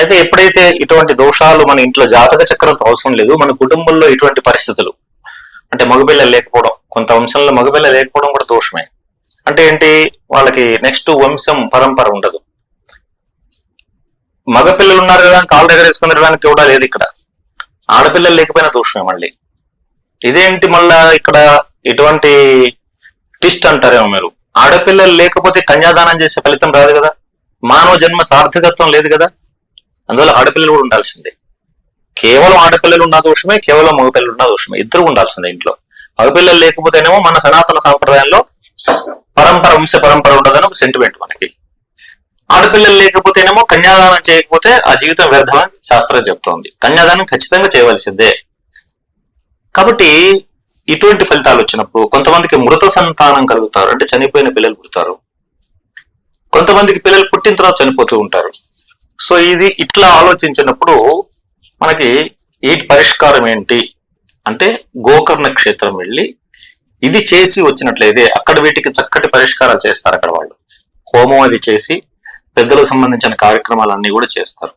అయితే ఎప్పుడైతే ఇటువంటి దోషాలు మన ఇంట్లో జాతక చక్రంతో అవసరం లేదు మన కుటుంబంలో ఇటువంటి పరిస్థితులు అంటే మగపిల్లలు లేకపోవడం కొంత వంశంలో మగపిల్ల లేకపోవడం కూడా దోషమే. అంటే ఏంటి? వాళ్ళకి నెక్స్ట్ వంశం పరంపర ఉండదు. మగపిల్లలు ఉన్నారు కదా కాళ్ళ దగ్గర వేసుకుని తిరగడానికి కూడా లేదు ఇక్కడ. ఆడపిల్లలు లేకపోయినా దోషమే మళ్ళీ. ఇదేంటి మళ్ళా ఇక్కడ ఇటువంటి ట్విస్ట్ అంటారేమో మీరు? ఆడపిల్లలు లేకపోతే కన్యాదానం చేసే ఫలితం రాదు కదా. మానవ జన్మ సార్థకత్వం లేదు కదా. అందువల్ల ఆడపిల్లలు కూడా ఉండాల్సిందే. కేవలం ఆడపిల్లలు ఉన్న దోషమే కేవలం మగపిల్లలు ఉన్న దోషమే. ఇద్దరు ఉండాల్సిందే ఇంట్లో. మగపిల్లలు లేకపోతేనేమో మన సనాతన సాంప్రదాయంలో పరంపర వంశ పరంపర ఉండదని ఒక సెంటిమెంట్ మనకి. ఆడపిల్లలు లేకపోతేనేమో కన్యాదానం చేయకపోతే ఆ జీవితం వ్యర్థమని శాస్త్రం చెప్తోంది. కన్యాదానం ఖచ్చితంగా చేయవలసిందే. కాబట్టి ఇటువంటి ఫలితాలు వచ్చినప్పుడు కొంతమందికి మృత సంతానం కలుగుతారు. అంటే చనిపోయిన పిల్లలు పుడతారు. కొంతమందికి పిల్లలు పుట్టిన తర్వాత చనిపోతూ ఉంటారు. సో ఇది ఇట్లా ఆలోచించినప్పుడు మనకి ఈ పరిష్కారం ఏంటి? అంటే గోకర్ణ క్షేత్రం వెళ్ళి ఇది చేసి వచ్చినట్లయితే అక్కడ వీటికి చక్కటి పరిష్కారాలు చేస్తారు అక్కడ వాళ్ళు. హోమం అది చేసి పెద్దలకు సంబంధించిన కార్యక్రమాలన్నీ కూడా చేస్తారు.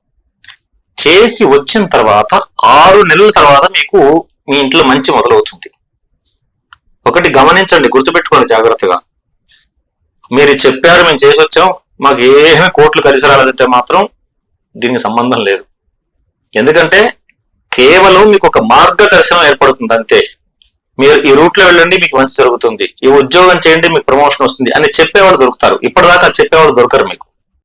చేసి వచ్చిన తర్వాత ఆరు నెలల తర్వాత మీకు మీ ఇంట్లో మంచి మొదలవుతుంది. ఒకటి గమనించండి గుర్తుపెట్టుకోండి జాగ్రత్తగా. మీరు చెప్పారు మేము చేసి వచ్చాం మాకు ఏమి కోట్లు కలిసి రాలేదంటే మాత్రం దీనికి సంబంధం లేదు. ఎందుకంటే కేవలం మీకు ఒక మార్గదర్శనం ఏర్పడుతుంది అంతే. మీరు ఈ రూట్లో వెళ్ళండి మీకు మంచి జరుగుతుంది. ఈ ఉద్యోగం చేయండి మీకు ప్రమోషన్ వస్తుంది అని చెప్పేవాడు దొరుకుతారు. ఇప్పటిదాకా చెప్పేవాడు దొరకరు మీకు.